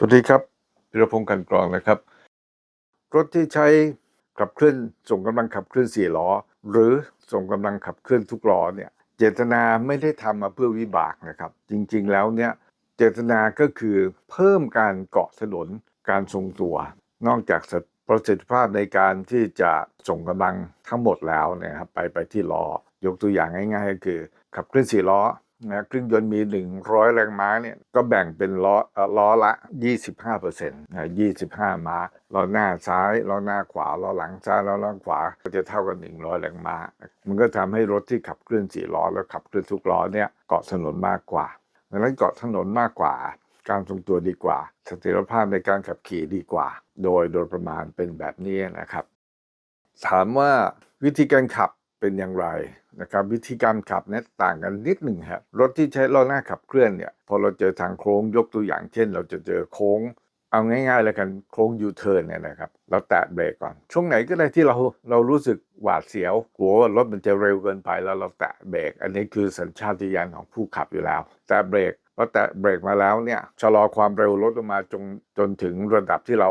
สวัสดีครับพิรพงศ์กันกรองนะครับ รถที่ใช้ขับเคลื่อนส่งกำลังขับเคลื่อนสี่ล้อ หรือส่งกำลังขับเคลื่อนทุกล้อเนี่ยเจตนาไม่ได้ทำมาเพื่อวิบากนะครับ จริงๆแล้วเนี่ยเจตนาก็คือเพิ่มการเกาะถนนการทรงตัว นอกจากประสิทธิภาพในการที่จะส่งกำลังทั้งหมดแล้วนะครับไปไปที่ล้อยกตัวอย่างง่าย ๆ ก็คือ ขับเคลื่อนสี่ล้อ นะเครื่องยนต์มี 100 แรงม้าเนี่ยก็แบ่งเป็นล้อล้อละ 25เปอร์เซ็นต์25 ม้าล้อหน้าซ้ายล้อหน้าขวาล้อหลังซ้ายล้อหลังขวาก็จะเท่ากับ100 แรงม้า มันก็ทำให้รถที่ขับเคลื่อนสี่ล้อแล้วขับเคลื่อนทุกล้อเนี่ยเกาะถนนมากกว่าดังนั้นเกาะถนนมากกว่า การทรงตัวดีกว่าเสถียรภาพในการขับขี่ดีกว่า โดยโดยประมาณเป็นแบบนี้นะครับ ถามว่าวิธีการขับ เป็นอย่างไรนะครับวิธีการขับเนี่ยต่างกันนิดหนึ่งครับรถที่ใช้ล้อหน้าขับเคลื่อนเนี่ยพอเราเจอทางโค้งยกตัวอย่างเช่น เราจะเจอโค้ง เอาง่ายๆเลยกันโค้งยูเทิร์นเนี่ยนะครับเราแตะเบรกก่อน ช่วงไหนก็ได้ที่เราเรารู้สึกหวาดเสียวกลัวว่ารถมันจะเร็วเกินไปแล้วเราแตะเบรก อันนี้คือสัญชาตญาณของผู้ขับอยู่แล้ว แตะเบรกพอแตะเบรกมาแล้วเนี่ยชะลอความเร็วลดลงมาจนจนถึงระดับที่เรา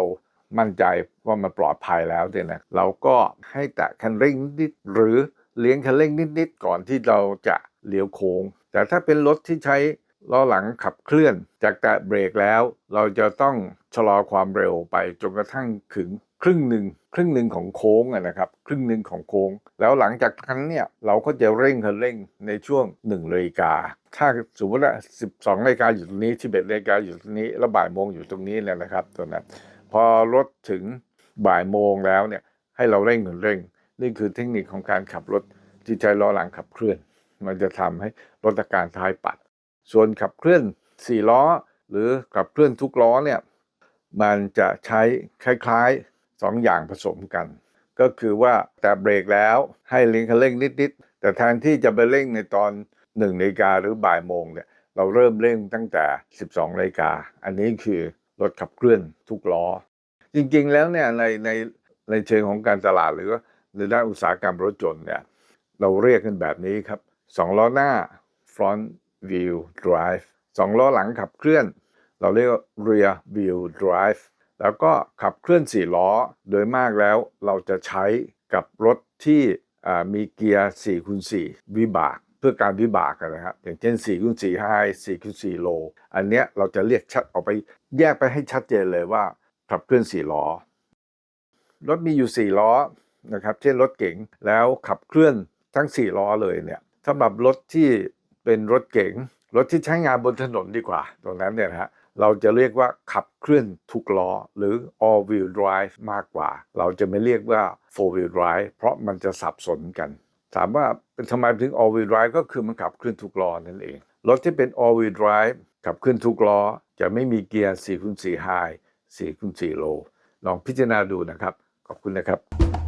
มั่นใจว่ามันปลอดภัยแล้วเนี่ยนะเราก็ให้แตะคันเร่งนิดหรือ เลี้ยงคันเร่งนิดๆก่อนที่เราจะเลี้ยวโค้ง แต่ถ้าเป็นรถที่ใช้ล้อหลังขับเคลื่อน จากแตะเบรกแล้ว เราจะต้องชะลอความเร็วไปจนกระทั่งถึงครึ่งหนึ่งครึ่งหนึ่งของโค้งนะครับครึ่งหนึ่งของโค้ง แล้วหลังจากนั้นเนี่ยเราก็จะเร่งคันเร่งในช่วง1นาฬิกาถ้าสมมติว่า12นาฬิกาอยู่ตรงนี้11นาฬิกาอยู่ตรงนี้แล้วบ่ายโมงอยู่ตรงนี้เนี่ยนะครับตัวนั้นพอรถถึงบ่ายโมงแล้วเนี่ยให้เราเร่งคันเร่ง นี่คือเทคนิคของการขับรถที่ใช้ล้อหลังขับเคลื่อน มันจะทำให้ลดอาการท้ายปัด ส่วนขับเคลื่อน 4 ล้อ หรือขับเคลื่อนทุกล้อเนี่ยมันจะใช้คล้ายๆ 2 อย่างผสมกัน ก็คือว่าแต่เบรกแล้วให้เร่งคันเร่งนิดๆ แต่แทนที่จะไปเร่งในตอน1นาฬิกาหรือบ่ายโมงเนี่ยเราเริ่มเร่งตั้งแต่ 12นาฬิกาอันนี้คือรถขับเคลื่อนทุกล้อ จริงๆแล้วเนี่ยในในในเชิงของการตลาดหรือว่า ในด้านอุตสาหกรรมรถยนต์เนี่ยเราเรียกกันแบบนี้ครับสองล้อหน้า front wheel drive สองล้อหลังขับเคลื่อน เราเรียกว่า rear wheel drive แล้วก็ขับเคลื่อนสี่ล้อ โดยมากแล้วเราจะใช้กับรถที่มีเกียร์4คูณ4วิบาก เพื่อการวิบากนะครับ อย่างเช่น4คูณ4 high 4คูณ4 low อันเนี้ยเราจะเรียกชัดออกไปแยกไปให้ชัดเจนเลยว่าขับเคลื่อนสี่ล้อ รถมีอยู่ 4 ล้อ นะครับเช่นรถเก๋งแล้วขับเคลื่อนทั้ง 4 ล้อเลยเนี่ยสำหรับรถที่เป็นรถเก๋งรถที่ใช้งานบนถนนดีกว่า ตรงนั้นเนี่ยนะฮะเราจะเรียกว่าขับเคลื่อนทุกล้อ หรือ all wheel drive มากกว่า เราจะไม่เรียกว่า four wheel drive เพราะมันจะสับสนกัน ถามว่าเป็นทำไมถึง all wheel drive ก็คือมันขับเคลื่อนทุกล้อนั่นเอง รถที่เป็น all wheel drive ขับเคลื่อนทุกล้อ จะไม่มีเกียร์4คูณ4 high 4คูณ4 low ลองพิจารณาดูนะครับ ขอบคุณนะครับ